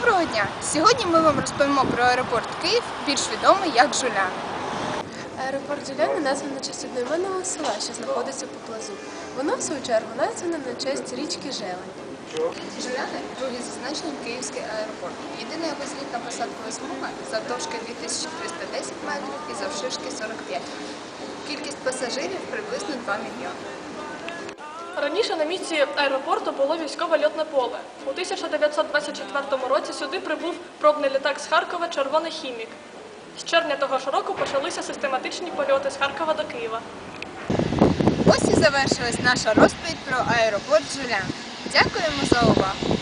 Доброго дня! Сьогодні ми вам розповімо про аеропорт Київ, більш відомий як Жулян. Аеропорт Жуляни названо на честь одноіменного села, що знаходиться поблизу. Воно, в свою чергу, назване на честь річки Желень. Жуляни другий за значенням Київський аеропорт. Єдина його злітна посадкова смуга завдовжки 2310 метрів і завширшки 45. Кількість пасажирів приблизно 2 мільйони. Раніше на місці аеропорту було військове льотне поле. У 1924 році сюди прибув пробний літак з Харкова Червоний хімік. З червня того ж року почалися систематичні польоти з Харкова до Києва. Ось і завершилась наша розповідь про аеропорт Жулян. Дякуємо за увагу!